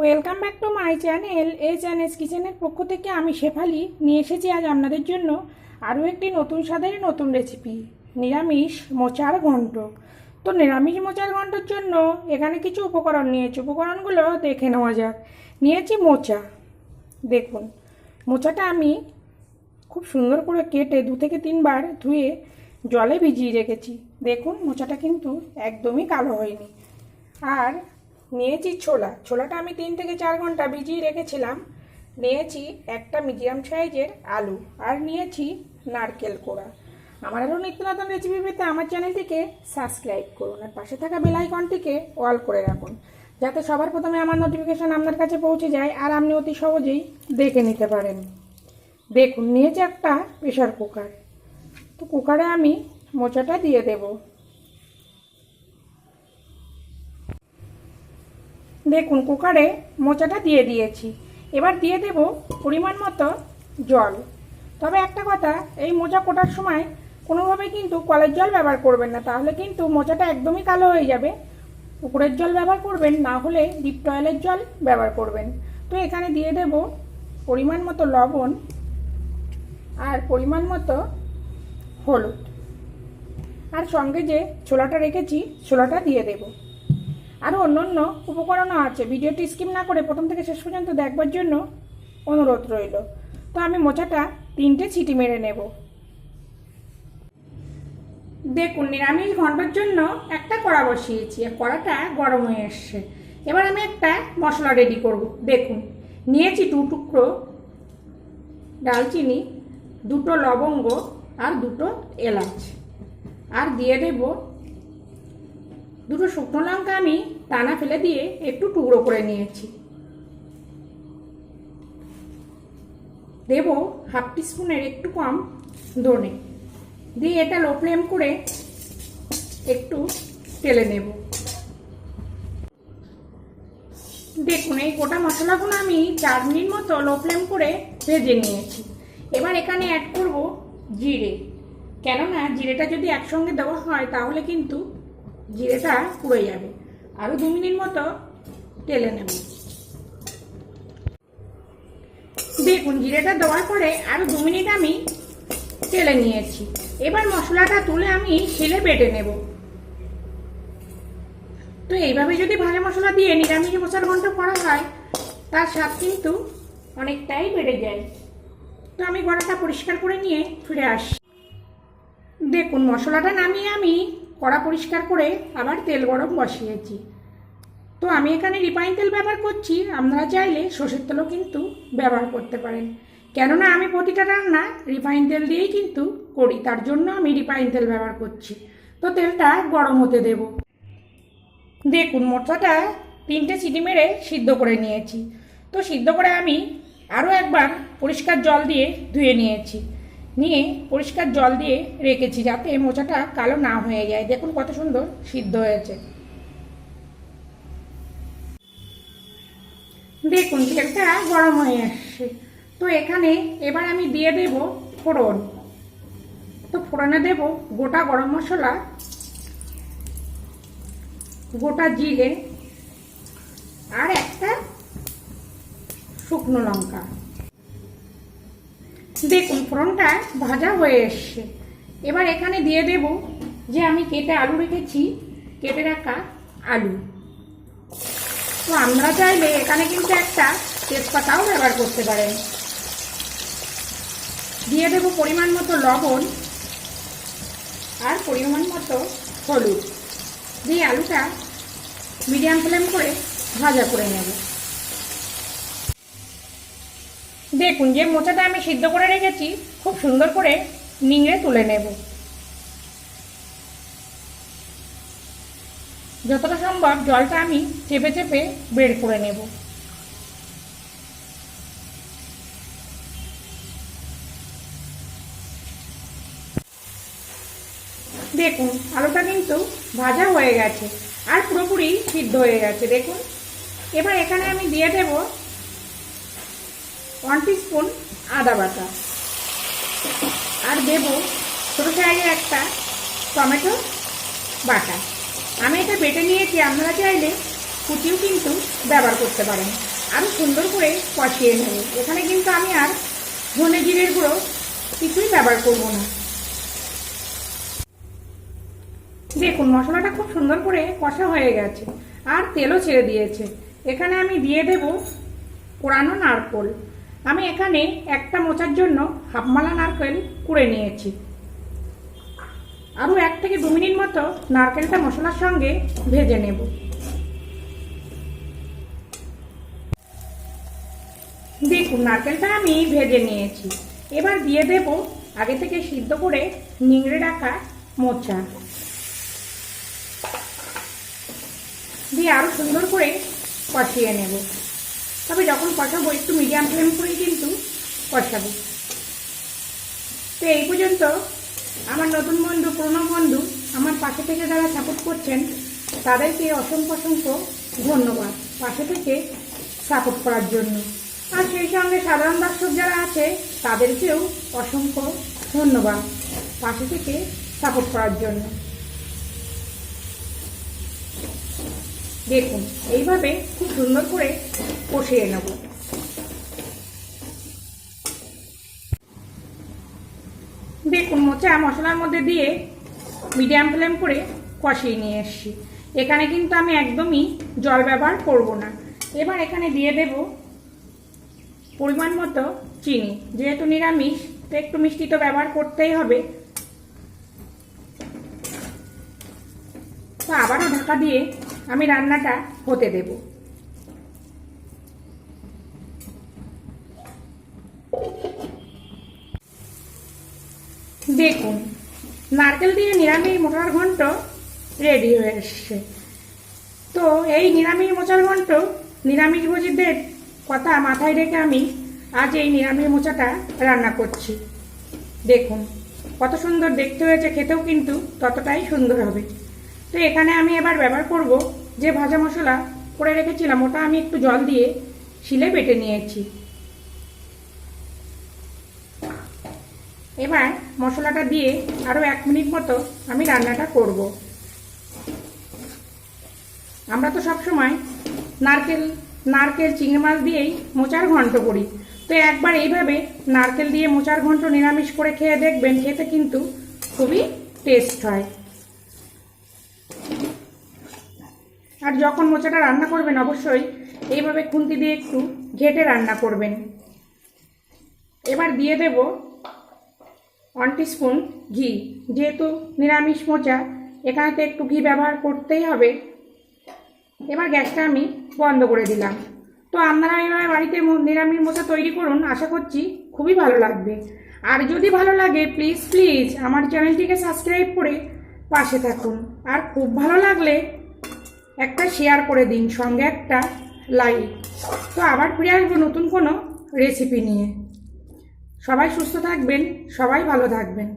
Welcome back to my channel এই channel কিচেনের পক্ষ থেকে আমি শেফালি নিয়ে এসেছি আজ আপনাদের জন্য আরও একটি নতুন স্বাদের নতুন রেসিপি নিরামিষ মোচার ঘন্ট। তো নিরামিষ মোচার ঘন্টর জন্য এখানে কিছু উপকরণ নিয়েছি। উপকরণগুলো দেখে নেওয়া যাক। নিয়েছি মোচা। দেখুন, মোচাটা আমি খুব সুন্দর করে কেটে দু থেকে তিনবার ধুয়ে জলে ভিজিয়ে রেখেছি। দেখুন, মোচাটা কিন্তু একদমই কালো হয়নি। আর নিয়েছি ছোলা। ছোলাটা আমি তিন থেকে চার ঘণ্টা ভিজিয়ে রেখেছিলাম। নিয়েছি একটা মিডিয়াম সাইজের আলু আর নিয়েছি নারকেল কোড়া। আমার আরও নিত্য নতুন রেসিপি পেতে আমার চ্যানেলটিকে সাবস্ক্রাইব করুন আর পাশে থাকা বেল আইকনটিকে অল করে রাখুন, যাতে সবার প্রথমে আমার নোটিফিকেশান আপনার কাছে পৌঁছে যায় আর আপনি অতি সহজেই দেখে নিতে পারেন। দেখুন, নিয়েছি একটা প্রেশার কুকার তো কুকারে আমি মোচাটা দিয়ে দেবো। দেখুন, কুকারে মোচাটা দিয়ে দিয়েছি। এবার দিয়ে দেব পরিমাণ মতো জল। তবে একটা কথা, এই মোচা কোটার সময় কোনোভাবে কিন্তু কলের জল ব্যবহার করবেন না, তাহলে কিন্তু মোচাটা একদমই কালো হয়ে যাবে। পুকুরের জল ব্যবহার করবেন, না হলে ডিপ টয়েলের জল ব্যবহার করবেন। তো এখানে দিয়ে দেব পরিমাণ মতো লবণ আর পরিমাণ মতো হলুদ। আর সঙ্গে যে ছোলাটা রেখেছি, ছোলাটা দিয়ে দেবো। আরও অন্য অন্য উপকরণও আছে। ভিডিওটি স্কিপ না করে প্রথম থেকে শেষ পর্যন্ত দেখবার জন্য অনুরোধ রইল। তো আমি মোচাটা তিনটে ছিটি মেরে নেব। দেখুন, নিরামিষ ঘণ্টার জন্য একটা কড়া বসিয়েছি। আর কড়াটা গরম হয়ে এসছে। এবার আমি একটা মশলা রেডি করব। দেখুন, নিয়েছি দু টুকরো ডালচিনি, দুটো লবঙ্গ আর দুটো এলাচ। আর দিয়ে দেবো দুটো শুকনো লঙ্কা আমি টানা ফেলে দিয়ে একটু টুকরো করে নিয়েছি। দেব হাফ টিস্পুনের একটু কম ধনে। দিয়ে এটা লো ফ্লেম করে একটু তেলে নেব। দেখুন, এই গোটা মশলাগুলো আমি চার মিনিট মতো লো ফ্লেম করে ভেজে নিয়েছি। এবার এখানে অ্যাড করব জিরে। কেননা জিরেটা যদি একসঙ্গে দেওয়া হয় তাহলে কিন্তু জিরেটা পুড়ে যাবে। আরও দু মিনিট মতো তেলে নেব। দেখুন, জিরেটা দেওয়ার পরে আরও দু মিনিট আমি তেলে নিয়েছি। এবার মশলাটা তুলে আমি শিলে বেটে নেব। তো এইভাবে যদি ভাজা মশলা দিয়ে নিরামিষ মশার ঘন্ট করা হয়, তার স্বাদ কিন্তু অনেকটাই বেড়ে যায়। তো আমি গড়াটা পরিষ্কার করে নিয়ে ফিরে আসি। দেখুন, মশলাটা নামিয়ে আমি কড়া পরিষ্কার করে আবার তেল গরম বসিয়েছি। তো আমি এখানে রিফাইন তেল ব্যবহার করছি, আপনারা চাইলে সর্ষের তেলও কিন্তু ব্যবহার করতে পারেন। কেননা আমি প্রতিটা রান্না রিফাইন তেল দিয়েই কিন্তু করি, তার জন্য আমি রিফাইন তেল ব্যবহার করছি। তো তেলটা গরম হতে দেব। দেখুন মোটাটা তিনটে সিটি মেরে সিদ্ধ করে নিয়েছি। তো সিদ্ধ করে আমি আরও একবার পরিষ্কার জল দিয়ে ধুয়ে নিয়েছি। নিয়ে পরিষ্কার জল দিয়ে রেখেছি যাতে মোচাটা কালো না হয়ে যায়। দেখুন কত সুন্দর সিদ্ধ হয়েছে। দেখুন তেলটা গরম হয়ে আসছে। তো এখানে এবার আমি দিয়ে দেব ফোড়ন। তো ফোড়নে দেব গোটা গরম মশলা, গোটা জিরে আর একটা শুকনো লঙ্কা। দেখুন, ফোড়নটা ভাজা হয়ে এসছে। এবার এখানে দিয়ে দেব যে আমি কেটে আলু রেখেছি, কেটে রাখা আলু। তো আমরা চাইলে এখানে কিন্তু একটা তেজপাতাও ব্যবহার করতে পারেন। দিয়ে দেব পরিমাণ মতো লবণ আর পরিমাণ মতো হলুদ। দিয়ে আলুটা মিডিয়াম ফ্লেম করে ভাজা করে নেব। দেখুন, যে মোচাটা আমি সিদ্ধ করে রেখেছি, খুব সুন্দর করে নিংড়ে তুলে নেব। যতটা সম্ভব জলটা আমি চেপে চেপে বের করে নেব। দেখুন, আলুটা কিন্তু ভাজা হয়ে গেছে আর পুরোপুরি সিদ্ধ হয়ে গেছে, দেখুন। এবার এখানে আমি দিয়ে দেবো ওয়ান স্পুন আদা বাটা। আর দেব ছোটো সাইজের একটা টমেটো বাটা। আমি এটা বেটে নিয়েছি, আপনারা চাইলে কুচিও কিন্তু ব্যবহার করতে পারেন। আরও সুন্দর করে কষিয়ে নেব। এখানে কিন্তু আমি আর ধনে জিরের গুঁড়ো কিছুই ব্যবহার করব না। দেখুন, মশলাটা খুব সুন্দর করে কষা হয়ে গেছে আর তেলও ছেড়ে দিয়েছে। এখানে আমি দিয়ে দেব কোরানো নারকোল। আমি এখানে একটা মোচার জন্য হাফমালা নারকেল কুড়ে নিয়েছি। আরও এক থেকে দু মিনিট মতো নারকেলটা মশলার সঙ্গে ভেজে নেব। দেখুন, নারকেলটা আমি ভেজে নিয়েছি। এবার দিয়ে দেব আগে থেকে সিদ্ধ করে নিংড়ে রাখা মোচা। দিয়ে আরও সুন্দর করে কষিয়ে নেব। তবে যখন কষাবো, একটু মিডিয়াম ফ্লেম করেই কিন্তু কষাবো। তো এই পর্যন্ত আমার নতুন বন্ধু পুরনো বন্ধু, আমার পাশে থেকে যারা সাপোর্ট করছেন, তাদেরকে অসংখ্য অসংখ্য ধন্যবাদ পাশে থেকে সাপোর্ট করার জন্য। আর সেই সঙ্গে সাধারণ দর্শক যারা আছে, তাদেরকেও অসংখ্য ধন্যবাদ পাশে থেকে সাপোর্ট করার জন্য। দেখুন, এইভাবে খুব সুন্দর করে কষিয়ে নেব। দেখুন, মোচা মশলার মধ্যে দিয়ে মিডিয়াম ফ্লেম করে কষিয়ে নিয়ে এসছি। এখানে কিন্তু আমি একদমই জল ব্যবহার করব না। এবার এখানে দিয়ে দেব পরিমাণ মতো চিনি। যেহেতু নিরামিষ, তো একটু মিষ্টি তো ব্যবহার করতেই হবে। তো আবারও ঢাকা দিয়ে আমি রান্নাটা হতে দেব। দেখুন, নারকেল দিয়ে নিরামিষ মোটার ঘন্ট রেডি হয়ে এসছে। তো এই নিরামিষ মোচার ঘন্ট নিরামিষ ভোজীদের কথা মাথায় রেখে আমি আজ এই নিরামিষ মোচাটা রান্না করছি। দেখুন, কত সুন্দর দেখতে হয়েছে, খেতেও কিন্তু ততটাই সুন্দর হবে। তো এখানে আমি এবার ব্যবহার করব যে ভাজা মশলা করে রেখেছিলাম, ওটা আমি একটু জল দিয়ে শিলে বেটে নিয়েছি। এবার মশলাটা দিয়ে আরও এক মিনিট মতো আমি রান্নাটা করব। আমরা তো সবসময় নারকেল নারকেল, চিংড়ি মাছ দিয়েই মোচার ঘন্ট করি। তো একবার এইভাবে নারকেল দিয়ে মোচার ঘন্ট নিরামিষ করে খেয়ে দেখবেন, খেতে কিন্তু খুবই টেস্ট হয়। আর যখন মোচাটা রান্না করবেন অবশ্যই, এইভাবে খুন্তি দিয়ে একটু ঘেটে রান্না করবেন। এবার দিয়ে দেব ওয়ান স্পুন ঘি। যেহেতু নিরামিষ মোচা, এখানে তো একটু ঘি ব্যবহার করতেই হবে। এবার গ্যাসটা আমি বন্ধ করে দিলাম। তো আপনারা এবার বাড়িতে নিরামিষ মোচা তৈরি করুন, আশা করছি খুবই ভালো লাগবে। আর যদি ভালো লাগে প্লিজ প্লিজ আমার চ্যানেলটিকে সাবস্ক্রাইব করে পাশে থাকুন। আর খুব ভালো লাগলে একটা শেয়ার করে দিন, সঙ্গে একটা লাইক তো আবার ফিরে আসব নতুন কোনো রেসিপি নিয়ে। সবাই সুস্থ থাকবেন, সবাই ভালো থাকবেন।